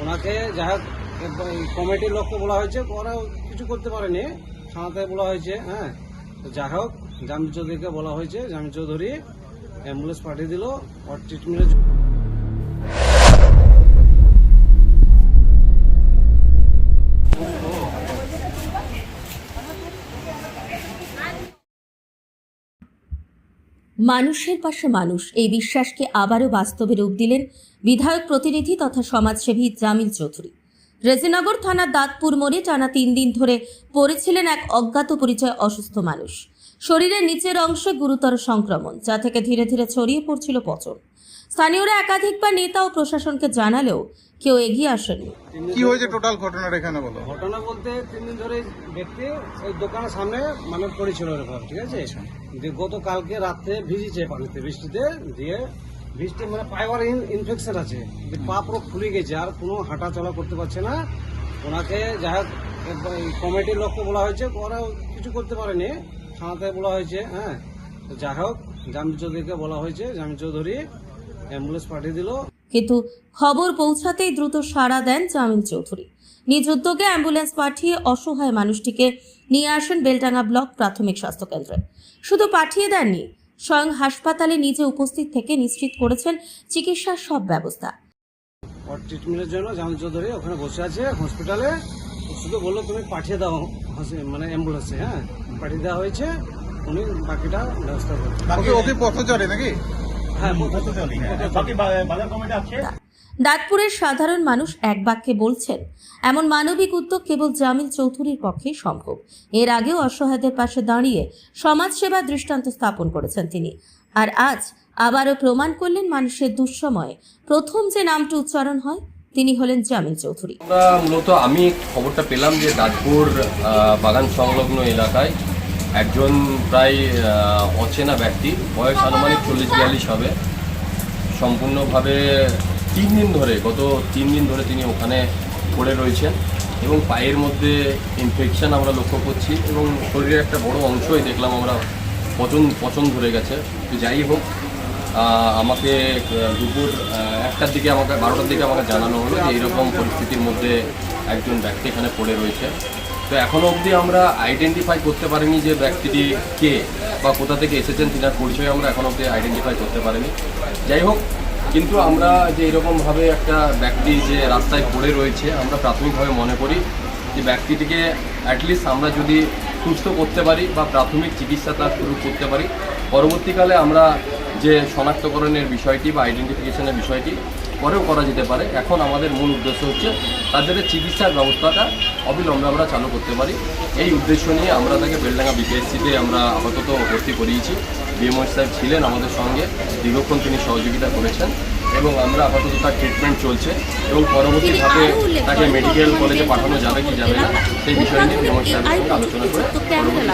ওনাকে যাই হোক কমিটির লক্ষ্য বলা হয়েছে ওরা কিছু করতে পারেনি থানাতে বলা হয়েছে হ্যাঁ। তো যাই হোক জামি চৌধুরীকে বলা হয়েছে জামি চৌধুরী অ্যাম্বুলেন্স পাঠিয়ে দিল, ওর ট্রিটমেন্টের মানুষের পাশে মানুষ। এই বিশ্বাসকে আবারও বাস্তবে রূপ দিলেন বিধায়ক প্রতিনিধি তথা সমাজসেবী জামিল চৌধুরী। রেজিনগর থানার দাঁতপুর মোড়ে টানা তিন দিন ধরে পড়েছিলেন এক অজ্ঞাত পরিচয় অসুস্থ মানুষ। শরীরের নিচের অংশে গুরুতর সংক্রমণ, যা থেকে ধীরে ধীরে ছড়িয়ে পড়ছিল পচন। স্থানীয়রা একাধিকবার নেতা ও প্রশাসনকে জানালেও কেউ এগিয়ে আসেনি। কি হয়েছে টোটাল ঘটনাটা এখানে বলো? ঘটনা বলতে তিন দিন ধরে ব্যক্তি ওই দোকানের সামনে মানে পড়েছিল এরকম ঠিক আছে? যে গতকালকে রাত্রে ভিজেছে পানিতে বৃষ্টিতে দিয়ে বৃষ্টি মানে পাইবার ইনফেকশন আছে। যে পা পুরো ফুলে গেছে আর কোনো হাঁটা চলা করতে পারছে না। ওনাকে যাই কমিটির লোককে বলা হয়েছে ওরা কিছু করতে পারেনি থানাতে বলা হয়েছে হ্যাঁ? যাই হোক জামি চৌধুরীকে বলা হয়েছে জামি চৌধুরী অ্যাম্বুলেন্স পাঠিয়ে দিল। কিন্তু খবর পৌঁছাতেই দ্রুত সাড়া দেন জামিল চৌধুরী। নিজ উদ্যোগে অ্যাম্বুলেন্স পাঠিয়ে অসহায় মানুষটিকে নিয়ে আসেন বেলডাঙ্গা ব্লক প্রাথমিক স্বাস্থ্য কেন্দ্রে শুধু পাঠিয়ে দেননি স্বয়ং হাসপাতালে নিজে উপস্থিত থেকে নিশ্চিত করেছেন চিকিৎসার সব ব্যবস্থা। ওর ট্রিটমেন্টের জন্য জামিল চৌধুরী ওখানে বসে আছে হসপিটালে শুধু বলল তুমি পাঠিয়ে দাও মানে অ্যাম্বুলেন্সে হ্যাঁ। পাঠিয়ে দেওয়া হয়েছে উনি বাকিটা ব্যবস্থা করবেন ওকে ওকে পথচারী নাকি? হ্যাঁ দাঁতপুরের সাধারণ মানুষ এক বাক্যে বলছেন এমন মানবিক উদ্যোগ কেবল জামিল চৌধুরীর পক্ষেই সম্ভব। এর আগেও অসহায়দের পাশে দাঁড়িয়ে সমাজসেবার দৃষ্টান্ত স্থাপন করেছেন তিনি। আর আজ আবারও প্রমাণ করলেন মানুষের দুঃসময়ে। প্রথম যে নামটি উচ্চারণ হয় তিনি হলেন জামিল চৌধুরী। আমরা মূলত আমি খবরটা পেলাম যে দাঁতপুর বাগান সংলগ্ন এলাকায় একজন প্রায় অচেনা ব্যক্তি। বয়স আনুমানিক চল্লিশ বিয়াল্লিশ হবে। সম্পূর্ণভাবে তিন দিন ধরে, গত তিন দিন ধরে তিনি ওখানে পড়ে রয়েছেন এবং পায়ের মধ্যে ইনফেকশান আমরা লক্ষ্য করছি এবং শরীরের একটা বড় অংশই দেখলাম আমরা পচন পচন ধরে গেছে। যাই হোক আমাকে দুপুর একটার দিকে আমাকে, বারোটার দিকে আমাকে জানানো হলো যে এইরকম পরিস্থিতির মধ্যে একজন ব্যক্তি এখানে পড়ে রয়েছে। তো এখনও অবধি আমরা আইডেন্টিফাই করতে পারিনি যে ব্যক্তিটি কে বা কোথা থেকে এসেছেন, তিনার পরিচয় আমরা এখন অবধি আইডেন্টিফাই করতে পারিনি। যাই হোক, কিন্তু আমরা যে এরকমভাবে একটা ব্যক্তি যে রাস্তায় পড়ে রয়েছে, আমরা প্রাথমিকভাবে মনে করি যে ব্যক্তিটিকে অ্যাটলিস্ট আমরা যদি সুস্থ করতে পারি বা প্রাথমিক চিকিৎসা তার শুরু করতে পারি। পরবর্তীকালে আমরা যে শনাক্তকরণের বিষয়টি বা আইডেন্টিফিকেশনের বিষয়টি পরেও করা যেতে পারে। এখন আমাদের মূল উদ্দেশ্য হচ্ছে তাদের চিকিৎসার ব্যবস্থাটা অবিলম্বে আমরা চালু করতে পারি। এই উদ্দেশ্য নিয়ে আমরা তাকে বেলডাঙ্গা বিপিএসসিতে আমরা আপাতত ভর্তি করিয়েছি। বিএমওর সাহেব ছিলেন আমাদের সঙ্গে। দীর্ঘক্ষণ তিনি সহযোগিতা করেছেন এবং আমরা আপাতত তার ট্রিটমেন্ট চলছে এবং পরবর্তীভাবে তাকে মেডিকেল কলেজে পাঠানো যাবে কি যাবে না সেই বিষয় নিয়ে বিএমওর সাহেবের সঙ্গে আলোচনা করে পরবর্তী